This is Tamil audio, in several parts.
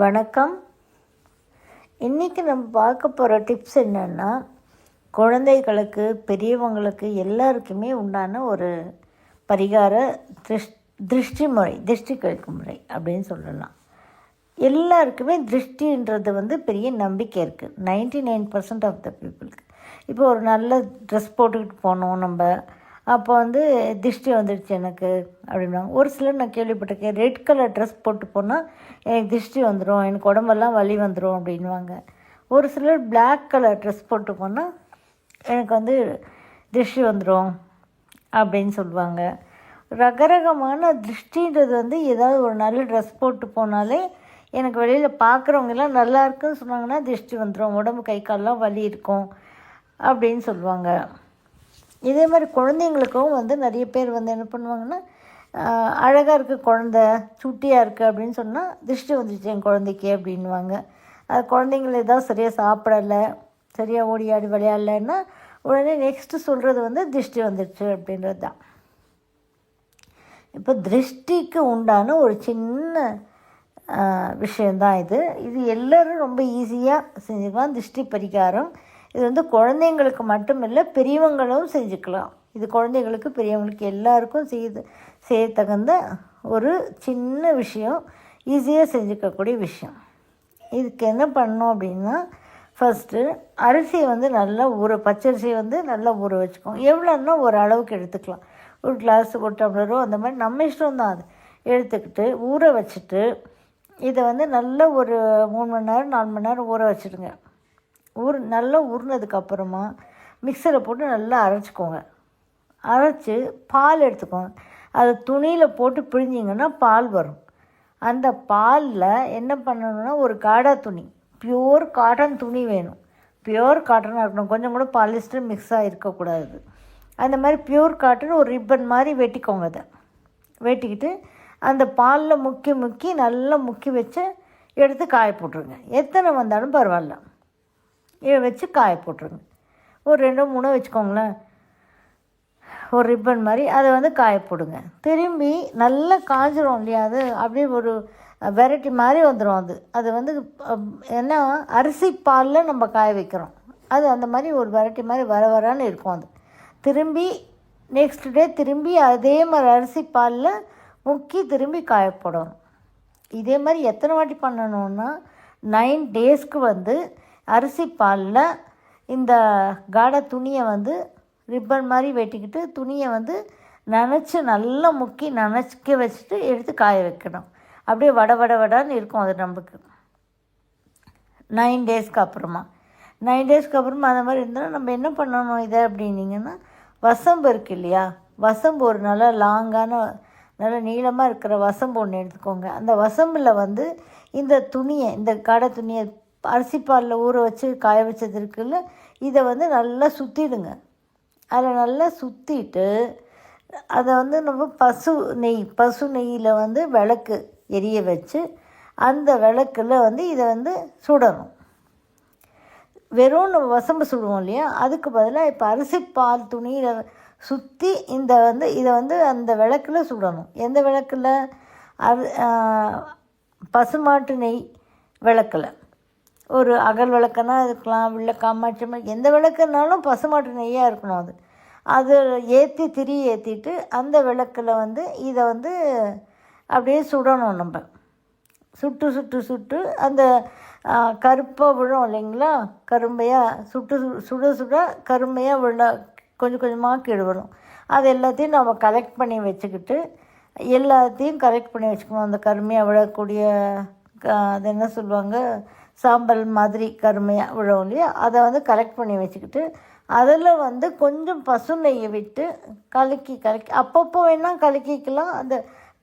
வணக்கம். இன்றைக்கி நம்ம பார்க்க போகிற டிப்ஸ் என்னென்னா குழந்தைகளுக்கு பெரியவங்களுக்கு எல்லாருக்குமே உண்டான ஒரு பரிகார திருஷ் திருஷ்டி முறை திருஷ்டி கழிக்கும் முறை அப்படின்னு சொல்லலாம். எல்லாருக்குமே திருஷ்டின்றது வந்து பெரிய நம்பிக்கை இருக்குது ninety nine percent of the பீப்புளுக்கு இப்போ ஒரு நல்ல ட்ரெஸ் போட்டுக்கிட்டு போனோம் நம்ம. அப்போ வந்து திருஷ்டி வந்துடுச்சு எனக்கு அப்படின்னாங்க ஒரு சிலர் நான் கேள்விப்பட்டிருக்கேன் ரெட் கலர் ட்ரெஸ் போட்டு போனால் எனக்கு திருஷ்டி வந்துடும் எனக்கு உடம்பெல்லாம் வலி வந்துடும் அப்படின்வாங்க ஒரு சிலர் பிளாக் கலர் ட்ரெஸ் போட்டு போனால் எனக்கு வந்து திருஷ்டி வந்துடும் அப்படின்னு சொல்லுவாங்க. ரகரகமான திருஷ்டின்றது வந்து ஏதாவது ஒரு நல்ல ட்ரெஸ் போட்டு போனாலே எனக்கு வெளியில் பார்க்குறவங்கெல்லாம் நல்லா இருக்குன்னு சொன்னாங்கன்னா திருஷ்டி வந்துடும் உடம்பு கை கால்லாம் வலி இருக்கும் அப்படின்னு சொல்லுவாங்க. இதே மாதிரி குழந்தைங்களுக்கும் வந்து நிறைய பேர் வந்து என்ன பண்ணுவாங்கன்னா அழகாக இருக்குது குழந்த சுட்டியாக இருக்குது அப்படின்னு சொன்னால் திருஷ்டி வந்துச்சு என் குழந்தைக்கு அப்படின்வாங்க அது குழந்தைங்கள ஏதாவது சரியாக சாப்பிடலை சரியாக ஓடி ஆடி விளையாடலைன்னா உடனே நெக்ஸ்ட்டு சொல்கிறது வந்து திருஷ்டி வந்துடுச்சு அப்படின்றது தான் இப்போ திருஷ்டிக்கு உண்டான ஒரு சின்ன விஷயந்தான் இது. இது எல்லோரும் ரொம்ப ஈஸியாக செஞ்சுக்கலாம். திருஷ்டி பரிகாரம் இது வந்து குழந்தைங்களுக்கு மட்டும் இல்லை பெரியவங்களும் செஞ்சுக்கலாம். இது குழந்தைங்களுக்கு பெரியவங்களுக்கு எல்லாருக்கும் செய்து செய்ய தகுந்த ஒரு சின்ன விஷயம் ஈஸியாக செஞ்சுக்கக்கூடிய விஷயம். இதுக்கு என்ன பண்ணோம் அப்படின்னா ஃபஸ்ட்டு அரிசியை வந்து நல்லா ஊற பச்சரிசியை வந்து நல்லா ஊற வச்சுக்கோம் எவ்வளோன்னா ஒரு அளவுக்கு எடுத்துக்கலாம். ஒரு கிளாஸ் ஒரு டம்ளரோ அந்த மாதிரி நம்ம இஷ்டம் தான் அது. எடுத்துக்கிட்டு ஊற வச்சுட்டு இதை வந்து நல்லா ஒரு மூணு மணி நேரம் நாலு மணி நேரம் ஊற வச்சுடுங்க. ஊர் நல்லா உருனதுக்கப்புறமா மிக்சரை போட்டு நல்லா அரைச்சிக்கோங்க. அரைச்சி பால் எடுத்துக்கோங்க. அதை துணியில் போட்டு பிழிஞ்சிங்கன்னா பால் வரும். அந்த பாலில் என்ன பண்ணணும்னா ஒரு காடா துணி பியூர் காட்டன் துணி வேணும். பியூர் காட்டனாக இருக்கணும். கொஞ்சம் கூட பாலிஸ்டர் மிக்ஸாக இருக்கக்கூடாது. அந்த மாதிரி பியூர் காட்டன் ஒரு ரிப்பன் மாதிரி வெட்டிக்கோங்க அதை. வெட்டிக்கிட்டு அந்த பாலில் முக்கி முக்கி நல்லா முக்கி வச்சு எடுத்து காய போட்டுருங்க. எத்தனை வந்தாலும் பரவாயில்ல. இதை வச்சு காய போட்டுருங்க. ஒரு ரெண்டோ மூணோ வச்சுக்கோங்களேன். ஒரு ரிப்பன் மாதிரி அதை வந்து காய போடுங்க. திரும்பி நல்லா காஞ்சிரும் இல்லையா அது? அப்படியே ஒரு வெரைட்டி மாதிரி வந்துடும் அது. அது வந்து என்ன அரிசி பாலில் நம்ம காய வைக்கிறோம். அது அந்த மாதிரி ஒரு வெரைட்டி மாதிரி வர வரான்னு இருக்கும் அது. திரும்பி நெக்ஸ்ட் டே திரும்பி அதே மாதிரி அரிசி பாலில் முக்கி திரும்பி காய போடணும். இதே மாதிரி எத்தனை வாட்டி பண்ணணுன்னா நைன் டேஸ்க்கு வந்து அரிசி பாலில் இந்த காடை துணியை வந்து ரிப்பன் மாதிரி வெட்டிக்கிட்டு துணியை வந்து நினச்சி நல்லா முக்கி நினச்சிக்க வச்சுட்டு எடுத்து காய வைக்கணும். அப்படியே வட வட வடன்னு இருக்கும் அது நமக்கு நைன் டேஸ்க்கு அப்புறமா. நைன் டேஸ்க்கு அப்புறமா அந்த மாதிரி இருந்தால் நம்ம என்ன பண்ணணும் இதை அப்படின்னீங்கன்னா வசம்பு இருக்குது இல்லையா? வசம்பு ஒரு நல்ல லாங்கான நல்ல நீளமாக இருக்கிற வசம்பு ஒன்று எடுத்துக்கோங்க. அந்த வசம்பில் வந்து இந்த துணியை இந்த கடை துணியை அரிசிப்பாலில் ஊற வச்சு காய வச்சது இருக்குல்ல இதை வந்து நல்லா சுற்றிடுங்க அதில் நல்லா சுற்றிட்டு அதை வந்து நம்ம பசு நெய் பசு நெய்யில் வந்து விளக்கு எரிய வச்சு அந்த விளக்கில் வந்து இதை வந்து சுடணும். வெறும் நம்ம வசம்பு சுடுவோம் இல்லையா? அதுக்கு பதிலாக இப்போ அரிசி பால் துணியில் சுற்றி இந்த வந்து இதை வந்து அந்த விளக்கில் சுடணும். எந்த விளக்கில்? அது பசுமாட்டு நெய் விளக்கில். ஒரு அகல் விளக்குனா இருக்கலாம் இல்லை காமாட்சி எந்த விளக்குனாலும் பசுமாட்டு நெய்யாக இருக்கணும் அது. அது ஏற்றி திரி ஏற்றிட்டு அந்த விளக்கில் வந்து இதை வந்து அப்படியே சுடணும் நம்ம. சுட்டு சுட்டு சுட்டு அந்த கருப்பாக விழும் இல்லைங்களா? கரும்பையாக சுட்டு சுட சுட கரும்பையாக விழ கொஞ்சம் கொஞ்சமாக கீழே அது எல்லாத்தையும் நம்ம கலெக்ட் பண்ணி வச்சுக்கிட்டு எல்லாத்தையும் கலெக்ட் பண்ணி வச்சுக்கணும். அந்த கருமையாக விழக்கூடிய அது என்ன சொல்லுவாங்க? சாம்பல் மாதிரி கருமையாக விழும் இல்லையா? அதை வந்து கலெக்ட் பண்ணி வச்சுக்கிட்டு அதில் வந்து கொஞ்சம் பசு நெய்யை விட்டு கலக்கி கலக்கி அப்பப்போ வேணால் கலக்கிக்கலாம். அந்த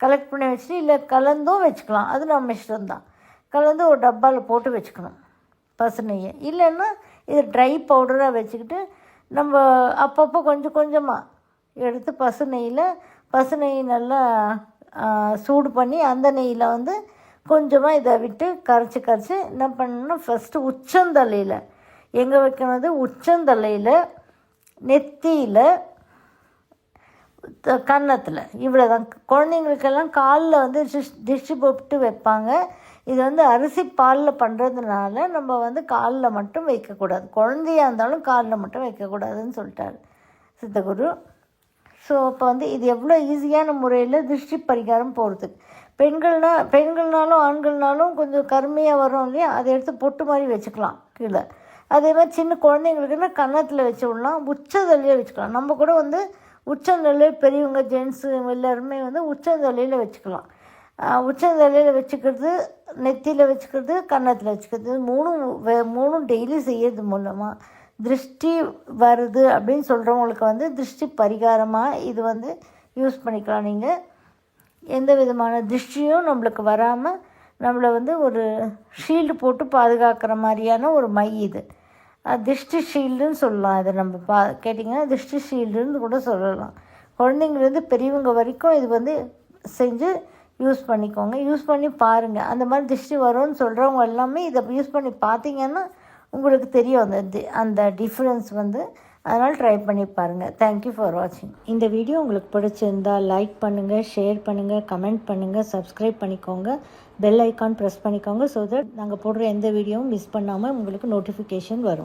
கலெக்ட் பண்ணி வச்சுட்டு இல்லை கலந்தும் வச்சுக்கலாம். அது நம்ம இஷ்டம்தான். கலந்து ஒரு டப்பாவில் போட்டு வச்சுக்கணும் பசு நெய்யை. இல்லைன்னா இது ட்ரை பவுடராக வச்சுக்கிட்டு நம்ம அப்பப்போ கொஞ்சம் கொஞ்சமாக எடுத்து பசு நெய்யில் பசு நெய் நல்லா சூடு பண்ணி அந்த நெய்யில் வந்து கொஞ்சமாக இதை விட்டு கரைச்சி கரைச்சி என்ன பண்ணணும் ஃபஸ்ட்டு உச்சந்தலையில் எங்கே வைக்கணுது உச்சந்தலையில் நெத்தியில் கன்னத்தில் இவ்வளோ தான் குழந்தைங்களுக்கெல்லாம் காலில் வந்து டிஷ் டிஷ்ஷு போட்டு வைப்பாங்க. இது வந்து அரிசி பாலில் பண்ணுறதுனால நம்ம வந்து காலில் மட்டும் வைக்கக்கூடாது. குழந்தையா இருந்தாலும் காலில் மட்டும் வைக்கக்கூடாதுன்னு சொல்லிட்டாரு சித்தகுரு. ஸோ அப்போ வந்து இது எவ்வளோ ஈஸியான முறையில் திருஷ்டி பரிகாரம் போகிறதுக்கு பெண்கள்னா பெண்கள்னாலும் ஆண்கள்னாலும் கொஞ்சம் கருமையாக வரும் இல்லையா? அதை எடுத்து பொட்டு மாதிரி வச்சுக்கலாம் கீழே. அதே மாதிரி சின்ன குழந்தைங்களுக்குன்னா கன்னத்தில் வச்சு விடலாம் உச்சந்தலையே வச்சுக்கலாம். நம்ம கூட வந்து உச்சந்தலையே பெரியவங்க ஜென்ஸு எல்லாருமே வந்து உச்சந்தலையில் வச்சுக்கலாம். உச்சந்தலையில் வச்சுக்கிறது நெத்தியில் வச்சுக்கிறது கன்னத்தில் வச்சுக்கிறது. மூணும் வே- மூணும் டெய்லி செய்யறது மூலமாக திருஷ்டி வருது அப்படின்னு சொல்கிறவங்களுக்கு வந்து திருஷ்டி பரிகாரமாக இது வந்து யூஸ் பண்ணிக்கலாம் நீங்கள் எந்த விதமான திருஷ்டியும் நம்மளுக்கு வராமல் நம்மளை வந்து ஒரு ஷீல்டு போட்டு பாதுகாக்கிற மாதிரியான ஒரு மை இது. திருஷ்டி ஷீல்டுன்னு சொல்லலாம் இதை நம்ம பா கேட்டிங்கன்னா திருஷ்டி ஷீல்டுன்னு கூட சொல்லலாம். குழந்தைங்கலேருந்து பெரியவங்க வரைக்கும் இது வந்து செஞ்சு யூஸ் பண்ணிக்கோங்க. யூஸ் பண்ணி பாருங்கள் அந்த மாதிரி திருஷ்டி வரும்னு சொல்கிறவங்க எல்லாமே இதை யூஸ் பண்ணி பார்த்தீங்கன்னா உங்களுக்கு தெரியும் அந்த அந்த டிஃப்ரென்ஸ் வந்து அதனால் ட்ரை பண்ணி பாருங்கள் தேங்க்யூ ஃபார் வாட்சிங் இந்த வீடியோ உங்களுக்கு பிடிச்சிருந்தா லைக் பண்ணுங்கள் ஷேர் பண்ணுங்கள் கமெண்ட் பண்ணுங்கள் சப்ஸ்கிரைப் பண்ணிக்கோங்க. பெல் ஐக்கான் ப்ரெஸ் பண்ணிக்கோங்க ஸோ தட் நாங்கள் போடுற எந்த வீடியோவும் மிஸ் பண்ணாமல் உங்களுக்கு நோட்டிஃபிகேஷன் வரும்.